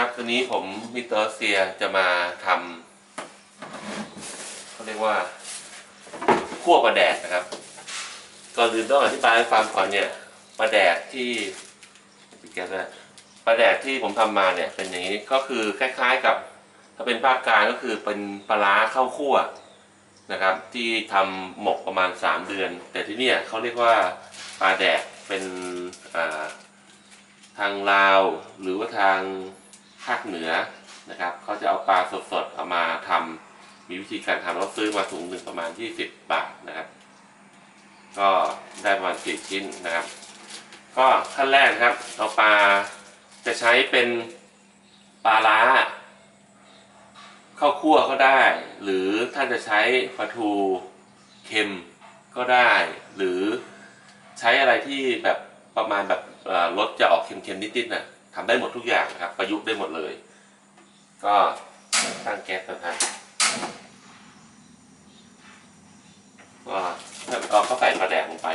ครับวันนี้ผมมิเตอร์เซียจะมาทำเขาเรียกว่าคั่วปลาแดดนะครับ ก่อนอื่นต้องอธิบายให้ฟังก่อนเนี่ยปลาแดดที่ปิแกนะปลาแดดที่ผมทำมาเนี่ยเป็นอย่างนี้ก็คือคล้ายๆกับ ถ้าเป็นภาคกลางก็คือเป็นปลาร้าข้าวคั่วนะครับ ที่ทำหมกประมาณ 3 เดือน แต่ที่เนี่ยเขาเรียกว่าปลาแดดเป็นทางลาวหรือว่าทาง ภาคเหนือนะครับเขาจะเอาปลาสดๆเอามาทำมีวิธีการทำเราซื้อมาถุงหนึ่งประมาณ 20 บาทนะครับ ก็ได้ประมาณ4ชิ้นนะครับ ก็ขั้นแรกครับเอาปลาจะใช้เป็นปลาล้าข้าวคั่วก็ได้ หรือท่านจะใช้ปลาทูเค็มก็ได้ หรือใช้อะไรที่แบบประมาณแบบรสจะออกเค็มๆนิดๆนะ ทำได้หมดทุกอย่างนะครับ ประยุกต์ได้หมดเลย ก็ตั้งแก๊สนะครับก็ถ้าเราก็ใส่ปลาไป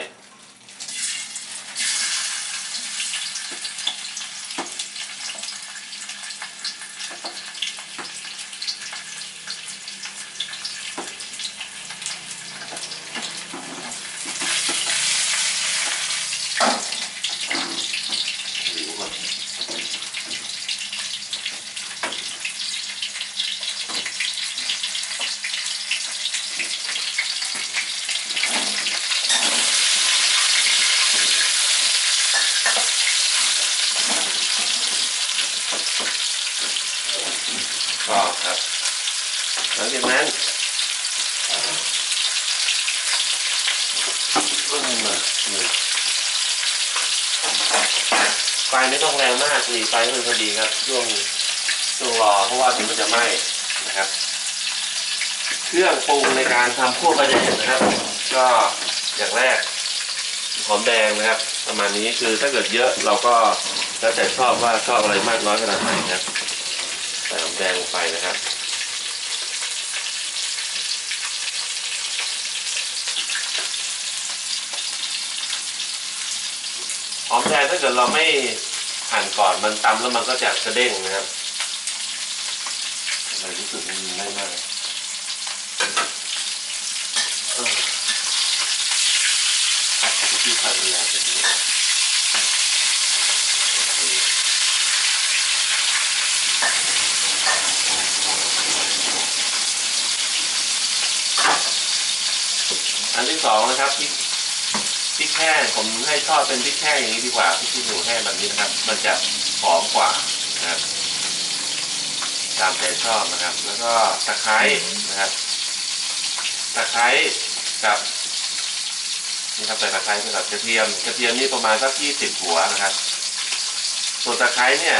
หิวก่อน ก็ครับ หลังจากนั้นก็มาไฟไม่ต้องแรงมากหลีไฟให้มันพอดีครับช่วงช่วงรอเพราะว่าเดี๋ยวมันจะไหม้นะครับ เครื่องปรุงในการทำคั่วปลาแดดนะครับ ก็อย่างแรกหอมแดงนะครับ ประมาณนี้คือถ้าเกิดเยอะเราก็แล้วแต่ชอบว่าชอบอะไรมากน้อยขนาดไหนนะครับ ใส่หอมแดงลงไปนะครับหอมแดงถ้าเกิดเราไม่หั่นก่อนมันตำแล้วมันก็จะกระเด้งนะครับทำไมรู้สึกมันง่ายมากเออที่พันเวลาแบบนี้โอเค อันที่สองนะครับพริกพริกแห้งผมให้ทอดเป็นพริกแห้งอย่างนี้ดีกว่าพริกขี้หนูแห้งแบบนี้นะครับ มันจะหอมกว่านะครับตามใจชอบนะครับ แล้วก็ตะไคร้นะครับตะไคร้กับนี่ครับใส่ตะไคร้ไปกับกระเทียมกระเทียมนี่ประมาณสักยี่สิบหัวนะครับ ส่วนตะไคร้เนี่ย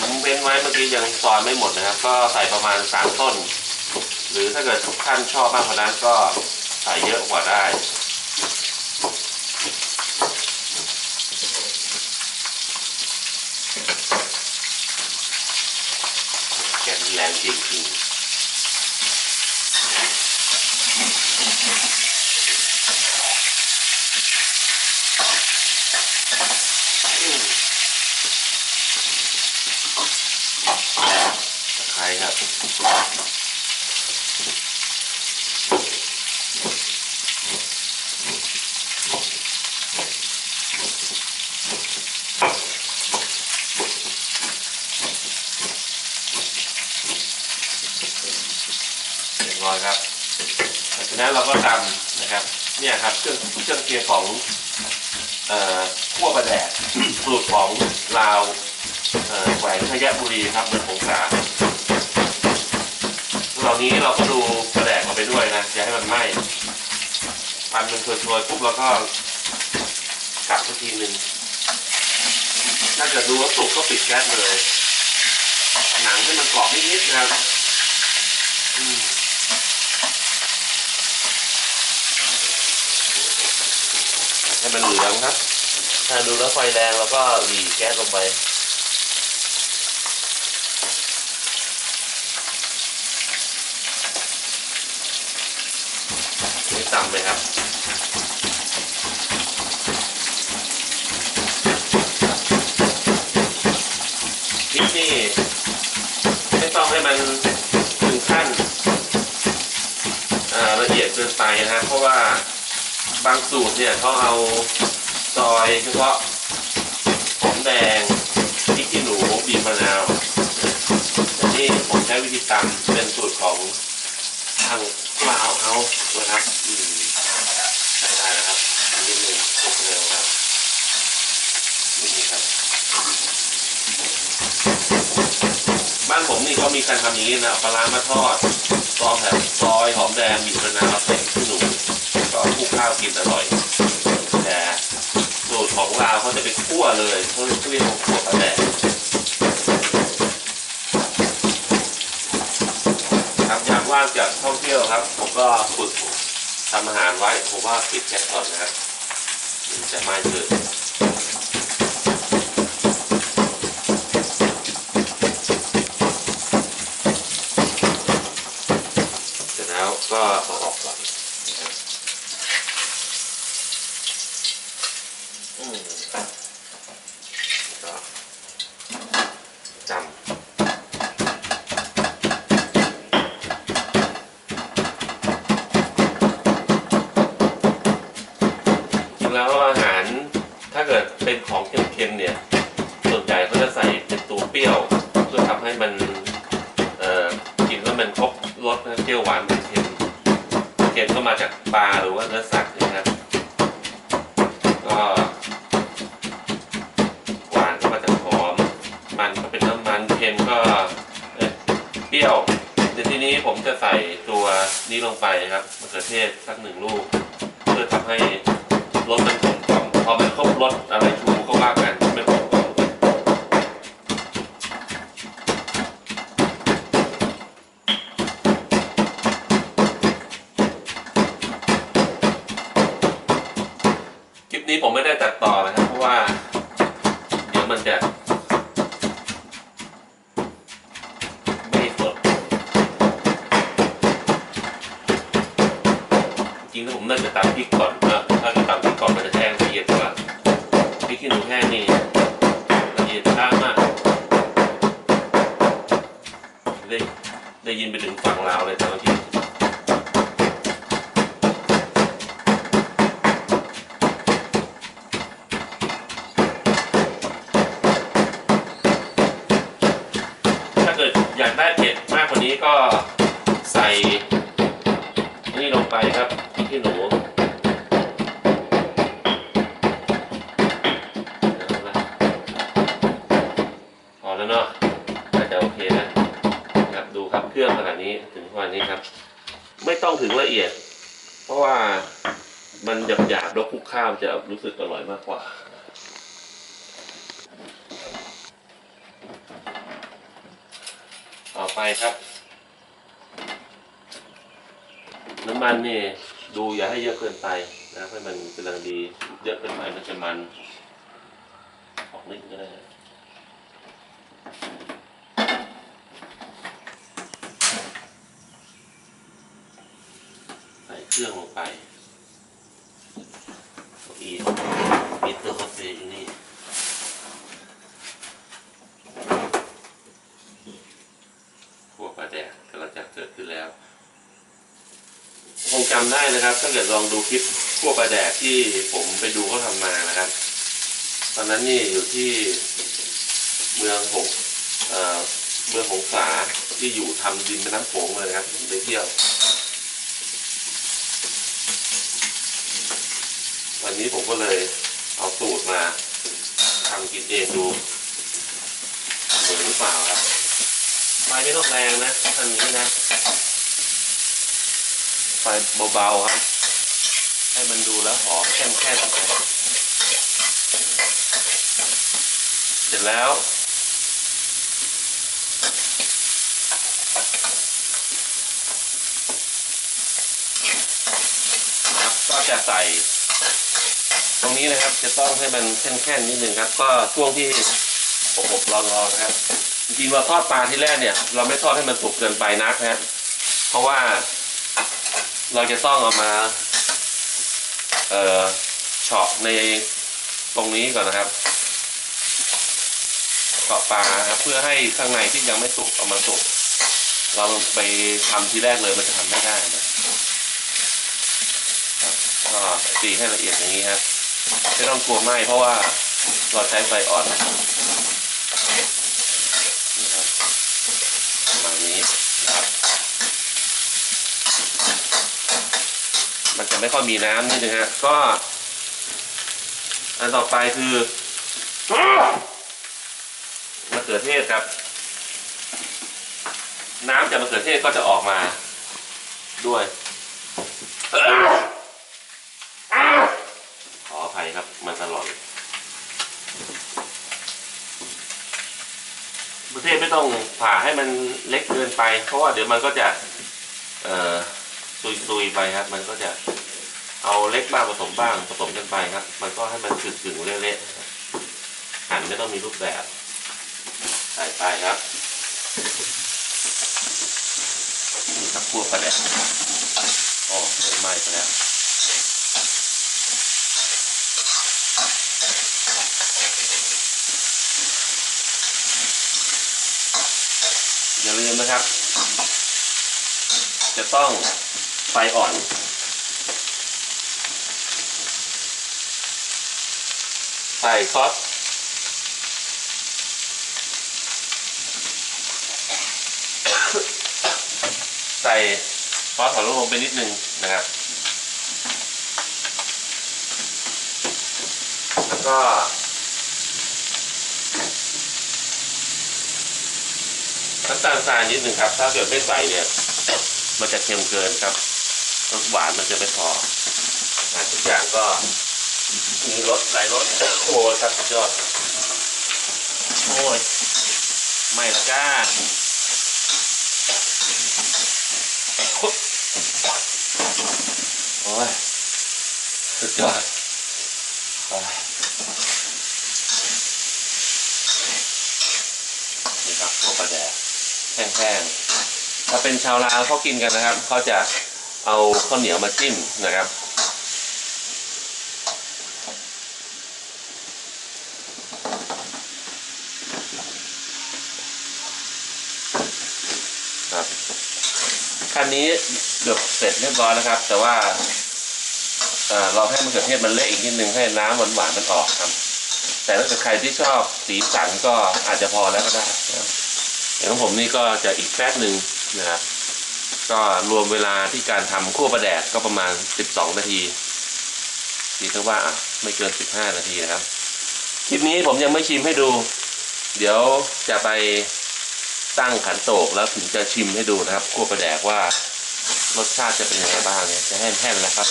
ผมเว้นไว้เมื่อกี้ยังซอยไม่หมดนะครับ ก็ใส่ประมาณสามต้น หรือถ้าเกิดทุกท่านชอบมากกว่านั้นก็ใส่เยอะกว่าได้แกนแรงจริงๆอืมตะไคร้ครับ เรียบร้อยครับหลังจาก นั้นเราก็ตำนะครับ เนี่ยครับเครื่องเครื่องเคียงของขั้วปลาแดดสูตรของลาวแขวงพยบุรีครับเมืองสงขลาเหล่านี้เราก็ดูปลาแดดเข้าไปด้วยนะอย่าให้มันไหม้ปันมันโชยๆปุ๊บแล้วก็กลับทีหนึ่งถ้าเกิดดูว่าสุกก็ปิดแก๊สเลย หนังให้มันกรอบนิดๆนะครับ ให้มันเหลืองครับ ถ้าดูแล้วไฟแรงแล้วก็หลีแก๊สลงไปไม่ต่ำเลยครับพริกนี่ไม่ต้องให้มันถึงขั้นละเอียดเกินไปนะครับเพราะว่า บางสูตรเนี่ยเขาเอาซอยเฉพาะหอมแดงพริกขี้หนูบีบมะนาวแต่นี่ผมใช้วิธีตำเป็นสูตรของทางลาวเขานะครับอืมใช้ได้นะครับนิดนึงสุกเร็วครับนี่ครับ บ้านผมนี่เขามีการทำอย่างนี้นะปลาร้ามาทอดซอสแบบซอยหอมแดงบีบมะนาวใส่ขี้หนูก็คลุกข้าวกินอร่อย แต่สูตรของลาวเขา เลยเขาเรียกว่าคั่วปลาแดกครับอยากว่างจากท่องเที่ยวครับ ผมก็ฝึกทำอาหารไว้ ผมว่าปิดแก๊สก่อนนะครับมันจะไม้เกินเสร็จแล้วก็เอาออกก่อนนะครับอืมแล้วก็จำจริงแล้วอาหารถ้าเกิดเป็นของเค็มๆเนี่ย ส่วนใหญ่เขาจะใส่เป็นตัวเปรี้ยว เพื่อทำให้มันเอ่อกินแล้วมันครบรสเปรี้ยวหวานเค็มเค็มก็มาจากปลาหรือว่าเนื้อสัตว์นะครับก็หวานก็มาจากหอม มันก็เป็นน้ำมันเค็มก็เปรี้ยวในที่นี้ผมจะใส่ตัวนี้ลงไปครับมะเขือเทศสักหนึ่งลูก เพื่อทำให้รสมันกลม พอมันครบรสอะไรชูเขาว่ากันมันกลมกล่อมคลิปนี้ผมไม่ได้ตัดต่อนะครับ เพราะว่า เดี๋ยวมันจะไม่สดจริงๆผมน่าจะตำพริกก่อน จะรู้สึกอร่อยมากกว่าต่อไปครับ น้ำมันนี่ดูอย่าให้เยอะเกินไปนะให้มันกำลังดีเยอะเกินไปมันจะมันออกนิดก็ได้ใส่เครื่องลงไป เก้าอี้มิเตอร์คอฟเฟ่อยู่นี่พวกปลาแดกกำลังจะเกิดขึ้นแล้ว คงจำได้นะครับ ถ้าเกิดลองดูคลิปพวกปลาแดกที่ผมไปดูเขาทำมานะครับ ตอนนั้นนี่อยู่ที่เมืองหงเอ่อเมืองหงสาที่อยู่ทำดินแม่น้ำโขงเลยนะครับผมไปเที่ยว วั นนี้ผมก็เลยเอาสูตรมาทำกินเองดูเหมือนหรือเปล่าครับไฟไม่ต้องแรงนะทำอย่างนี้นะไฟเบาๆครับ ให้มันดูแล้วหอมแค่นแค่นนะครับเสร็จแล้วครับก็จะใส่ ตรงนี้นะครับจะต้องให้มันแค่นๆนิดนึงครับ ก็ช่วงที่ผมอบรอๆนะครับจริงๆเราทอดปลาที่แรกเนี่ย เราไม่ทอดให้มันสุกเกินไปนักนะเพราะว่าเราจะต้องเอามา เอ่อเฉาะในตรงนี้ก่อนนะครับเฉาะปลาครับเพื่อให้ข้างในที่ยังไม่สุกเอามาสุก เราไปทำที่แรกเลยมันจะทำไม่ได้นะก็ตีให้ละเอียดอย่างนี้ครับ ไม่ต้องกลัวไหม้เพราะว่าเราใช้ไฟอ่อนนี่ครับประมาณนี้นะครับ มันจะไม่ค่อยมีน้ำนิดนึงฮะก็ อันต่อไปคือมะเขือเทศครับ น้ำจากมะเขือเทศก็จะออกมาด้วย ขออภัยครับ มันตลอด มะเขือเทศไม่ต้องผ่าให้มันเล็กเกินไป เพราะว่าเดี๋ยวมันก็จะเอ่อซุยๆไปครับ มันก็จะเอาเล็กบ้างผสมบ้างผสมกันไปครับ มันก็ให้มันกึ่งๆเละๆหั่นไม่ต้องมีรูปแบบใส่ไปครับนี่ครับพวกกระเด็ดโอ้เริ่ไหม้ไปแล้ว อย่าลืม นะครับ จะต้องไฟอ่อนใส่ซอสใส่ซอสหอยนางรมไปนิดนึงนะครับ แล้วก็ น้ำตาลทรายนิดหนึ่งครับ ถ้าเกิดไม่ใส่เนี่ยมันจะเค็มเกินครับรสหวานมันจะไม่พออาหารทุกอย่างก็มีรสหลายรสโอ้ยครับสุดยอดโอ้ยไม่ละก้าโอ้ยสุดยอดโอ้ยนี่ครับพวกปลาแดกแห้ง ถ้าเป็นชาวลาวเขากินกันนะครับเขาจะเอาข้าวเหนียวมาจิ้มนะครับครับคันนี้เกือบเสร็จเรียบร้อยแล้วครับ แต่ว่าเอ่อเราให้มะเขือเทศมันเละอีกนิดนึงให้น้ำหวานๆมันออกครับ แต่ถ้าเกิดใครที่ชอบสีสันก็อาจจะพอแล้วก็ได้ ของผมนี่ก็จะอีกแป๊บหนึ่งนะครับก็รวมเวลาที่การทำคั่วปลาแดดก็ประมาณ 12 นาทีดีเท่าว่าไม่เกิน 15 นาทีนะครับคลิปนี้ผมยังไม่ชิมให้ดู เดี๋ยวจะไปตั้งขันโตกแล้วถึงจะชิมให้ดูนะครับคั่วปลาแดกว่ารสชาติจะเป็นยังไงบ้างเนี่ยจะแห้งๆนะครับ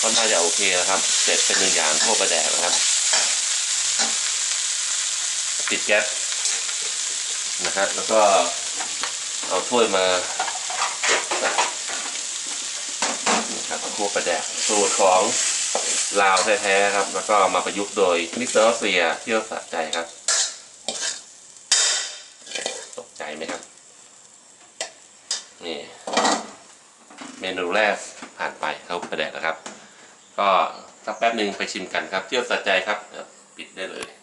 ก็น่าจะโอเคนะครับ เสร็จเป็นหนึ่งอย่างคั่วปลาแดกนะครับ ปิดแก๊สนะครับแล้วก็เอาถ้วยมาใส่นะครับคั่วปลาแดกสูตรของลาวแท้ๆครับ แล้วก็มาประยุกต์โดยมิสเตอร์ออสเซียเที่ยวสะใจครับ ตกใจไหมครับ นี่ เมนูแรกผ่านไปเขาประแดกนะครับ ก็สักแป๊บหนึ่งไปชิมกันครับ เที่ยวสะใจครับ ปิดได้เลย